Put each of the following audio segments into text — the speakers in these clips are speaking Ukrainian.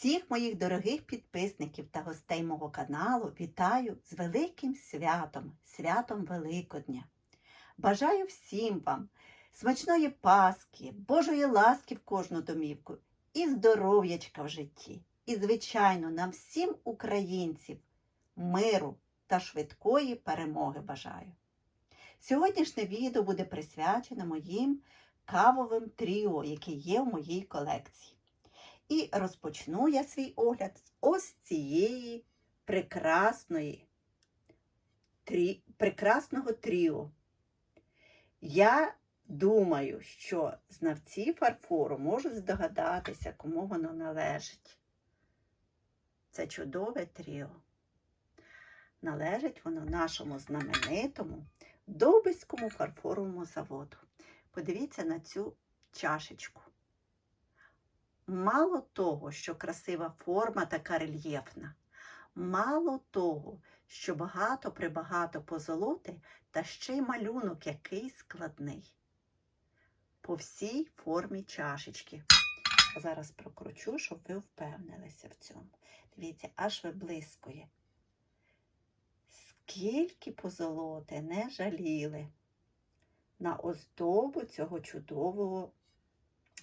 Всіх моїх дорогих підписників та гостей мого каналу вітаю з великим святом, святом Великодня. Бажаю всім вам смачної Пасхи, Божої ласки в кожну домівку і здоров'ячка в житті. І, звичайно, нам всім українців миру та швидкої перемоги бажаю. Сьогоднішнє відео буде присвячене моїм кавовим тріо, яке є в моїй колекції. І розпочну я свій огляд з ось цієї прекрасної, трі, прекрасного тріо. Я думаю, що знавці фарфору можуть здогадатися, кому воно належить. Це чудове тріо. Належить воно нашому знаменитому Довбиському фарфоровому заводу. Подивіться на цю чашечку. Мало того, що красива форма така рельєфна, мало того, що багато прибагато позолоти, та ще й малюнок який складний. По всій формі чашечки. Зараз прокручу, щоб ви впевнилися в цьому. Дивіться, аж виблискує. Скільки позолоти не жаліли на оздобу цього чудового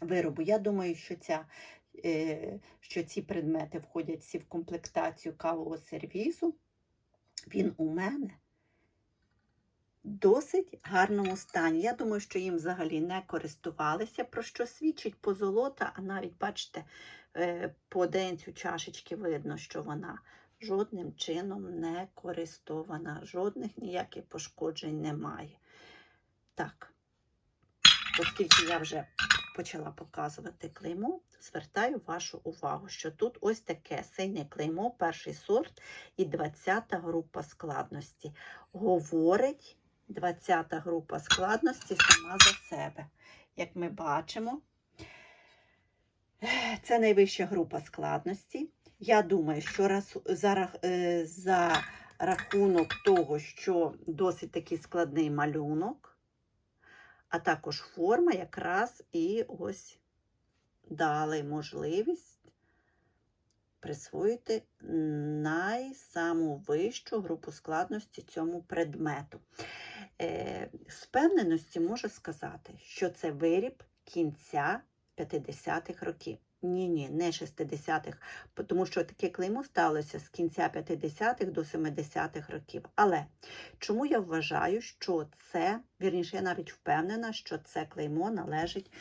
виробу. Я думаю, що, ця, е, що ці предмети входять всі в комплектацію кавового сервізу. Він у мене досить гарному стані. Я думаю, що їм взагалі не користувалися, про що свідчить позолота, а навіть, бачите, е, по денцю чашечки видно, що вона жодним чином не користована, жодних ніяких пошкоджень немає. Так, оскільки я вже почала показувати клеймо, звертаю вашу увагу, що тут ось таке синє клеймо, перший сорт і 20 група складності. Говорить 20 група складності сама за себе. Як ми бачимо, це найвища група складності. Я думаю, що раз, за, е, за рахунок того, що досить такий складний малюнок, а також форма якраз і ось дали можливість присвоїти найсаму вищу групу складності цьому предмету. Е, з впевненості можу сказати, що це виріб кінця 50-х років. Ні, ні, не 60-х, тому що таке клеймо сталося з кінця 50-х до 70-х років. Але чому я вважаю, що це, вірніше, я навіть впевнена, що це клеймо належить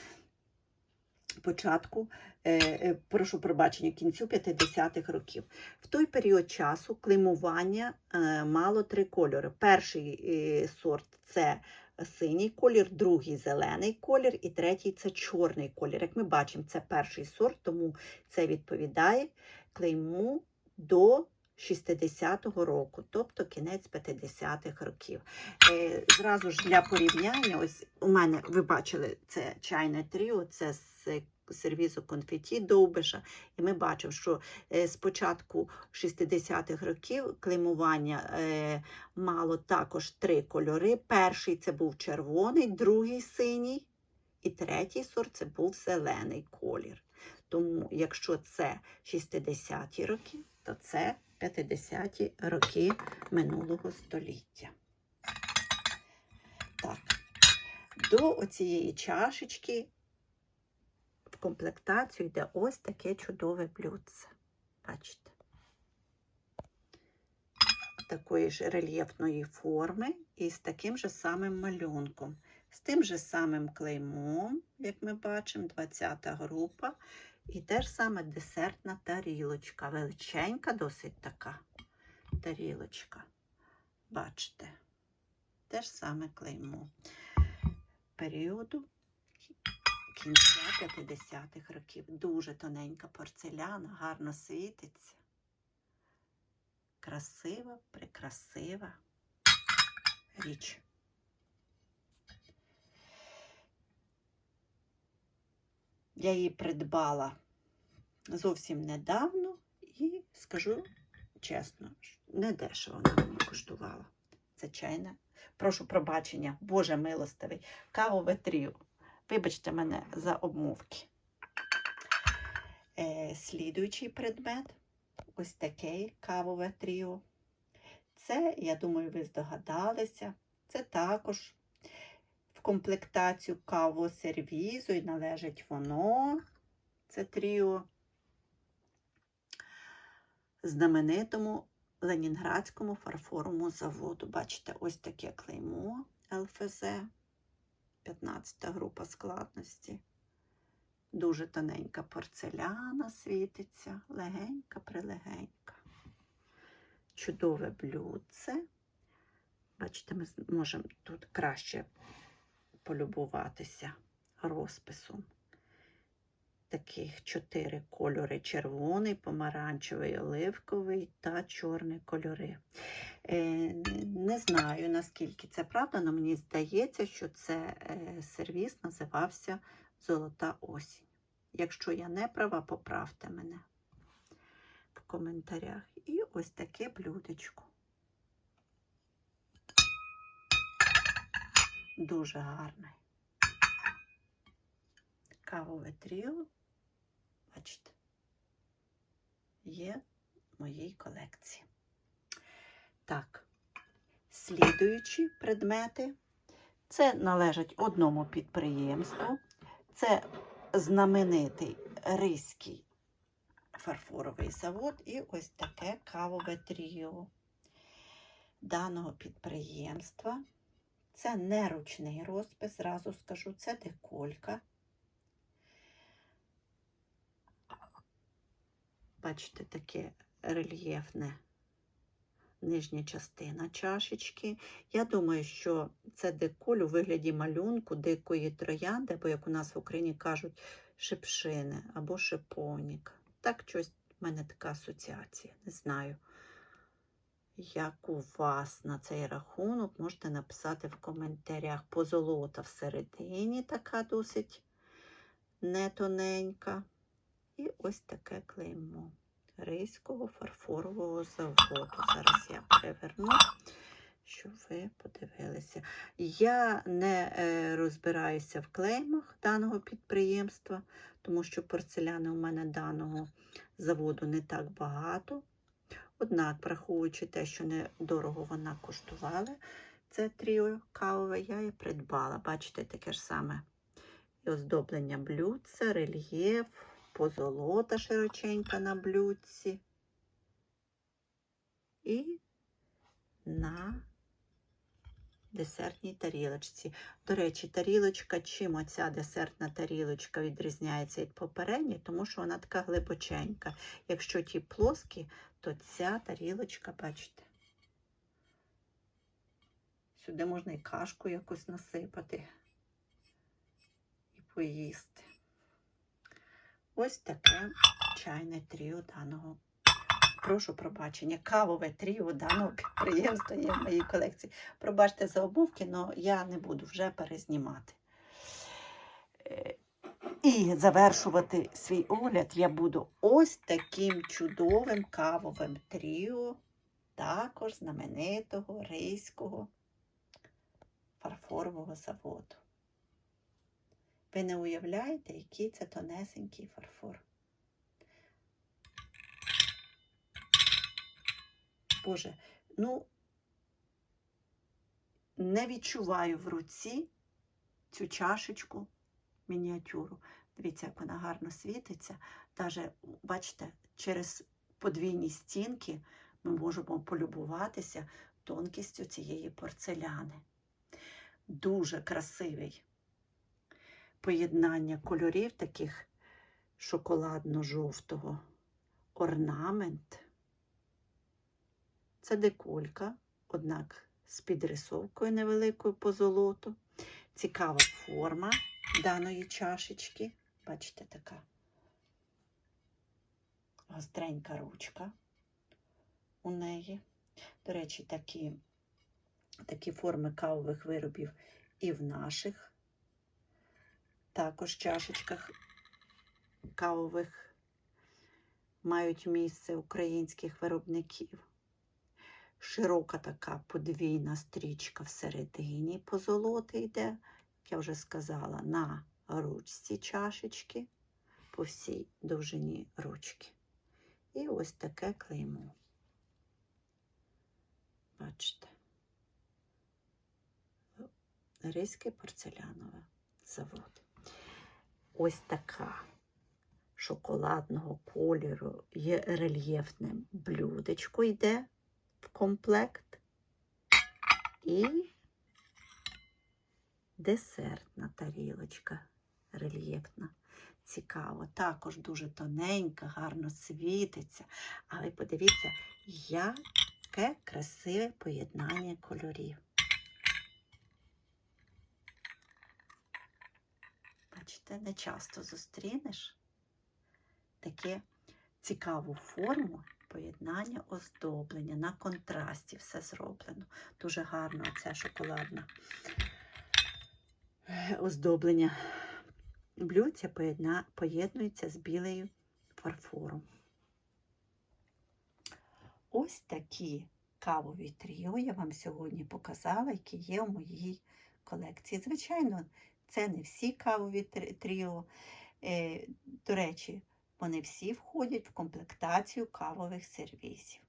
початку, е, е, прошу пробачення, кінцю 50-х років. В той період часу клеймування е, мало три кольори. Перший сорт це синій колір, другий зелений колір і третій це чорний колір. Як ми бачимо, це перший сорт, тому це відповідає клейму до 60-го року, тобто кінець 50-х років. Е, зразу ж для порівняння, ось у мене ви бачили це чайне тріо, це з сервізу конфеті Довбиша. І ми бачимо, що е, з початку 60-х років клеймування е, мало також три кольори. Перший це був червоний, другий синій, і третій сорт це був зелений колір. Тому, якщо це 60-ті роки, то це 50-ті роки минулого століття. Так, до оцієї чашечки комплектацію йде ось таке чудове блюдце. Бачите? Такої ж рельєфної форми і з таким же самим малюнком. З тим же самим клеймом, як ми бачимо, 20 група. І теж саме десертна тарілочка. Величенька, досить така тарілочка. Бачите, те ж саме клеймо періоду кінця 50-х років. Дуже тоненька порцеляна, гарно світиться. Красива, прекрасива річ. Я її придбала зовсім недавно і скажу чесно, не дешево вона мені коштувала. Це чайна. Прошу пробачення, Боже милостивий, кавове тріо. Вибачте мене за обмовки. Е, слідуючий предмет ось такий кавове тріо. Це, я думаю, ви здогадалися. Це також в комплектацію кавового сервізу і належить воно. Це тріо знаменитому Ленінградському фарфоровому заводу. Бачите, ось таке клеймо ЛФЗ, 15 група складності. Дуже тоненька порцеляна світиться, легенька, прилегенька. Чудове блюдце. Бачите, ми можемо тут краще полюбуватися розписом. Таких чотири кольори: червоний, помаранчевий, оливковий та чорний кольори. Е, не знаю, наскільки це правда, але мені здається, що це е, сервіс називався Золота осінь. Якщо я не права, поправте мене в коментарях. І ось таке блюдечко. Дуже гарне. Кавове тріо, бачите, є в моїй колекції. Так, слідуючі предмети. Це належать одному підприємству. Це знаменитий Ризький фарфоровий завод і ось таке кавове тріо даного підприємства. Це не ручний розпис, зразу скажу, це деколька. Бачите, таке рельєфне нижня частина чашечки. Я думаю, що це деколь у вигляді малюнку дикої троянди, або, як у нас в Україні кажуть, шипшини або шиповник. Так щось в мене така асоціація. Не знаю, як у вас на цей рахунок, можете написати в коментарях. Позолота всередині така досить не тоненька. І ось таке клеймо. Ризького фарфорового заводу. Зараз я переверну, щоб ви подивилися. Я не е, розбираюся в клеймах даного підприємства, тому що порцеляни у мене даного заводу не так багато. Однак, враховуючи те, що недорого вона коштувала, це тріо кавове, я її придбала. Бачите, таке ж саме і оздоблення блюдця, рельєф позолота широченька на блюдці. І на десертній тарілочці. До речі, тарілочка, чим оця десертна тарілочка відрізняється від попередньої, тому що вона така глибоченька. Якщо ті плоскі, то ця тарілочка, бачите, сюди можна і кашку якусь насипати і поїсти. Ось таке чайне тріо даного. Прошу пробачення, кавове тріо даного підприємства є в моїй колекції. Пробачте за обмовки, але я не буду вже перезнімати. Е, І завершувати свій огляд я буду ось таким чудовим кавовим тріо, також знаменитого рейського фарфорового заводу. Ви не уявляєте, який це тонесенький фарфор. Боже, ну, не відчуваю в руці цю чашечку мініатюру. Дивіться, як вона гарно світиться. Даже, бачите, через подвійні стінки ми можемо полюбуватися тонкістю цієї порцеляни. Дуже красивий поєднання кольорів таких шоколадно-жовтого орнамент. Це деколька, однак з підрисовкою невеликою по золоту. Цікава форма даної чашечки. Бачите, така гостренька ручка у неї. До речі, такі, такі форми кавових виробів і в наших також чашечках кавових мають місце українських виробників. Широка така подвійна стрічка всередині позолоти йде, як я вже сказала, на ручці чашечки. по всій довжині ручки. І ось таке клеймо. Бачите. Ризьке порцелянове завод. Ось така шоколадного кольору є рельєфним блюдечко йде в комплект. І десертна тарілочка рельєфна. Цікаво, також дуже тоненька, гарно світиться. Але подивіться, яке красиве поєднання кольорів. Бачите, не часто зустрінеш таке цікаву форму поєднання оздоблення на контрасті все зроблено. Дуже гарно це шоколадне оздоблення блюдця поєднується з білою фарфором. Ось такі кавові тріо я вам сьогодні показала, які є в моїй колекції. Звичайно, це не всі кавові тріо. Е, До речі, вони всі входять в комплектацію кавових сервісів.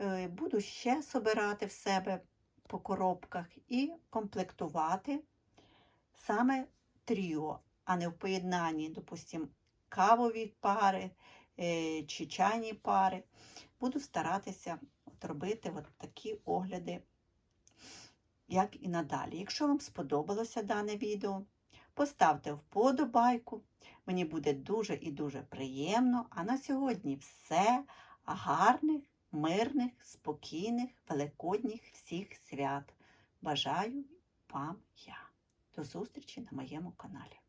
Е, Буду ще собирати в себе по коробках і комплектувати саме тріо, а не в поєднанні, допустимо, кавові пари е, чи чайні пари. Буду старатися робити от такі огляди, як і надалі. Якщо вам сподобалося дане відео, поставте вподобайку. Мені буде дуже і дуже приємно. А на сьогодні все. Гарних, мирних, спокійних, великодніх всіх свят. Бажаю вам я. До зустрічі на моєму каналі.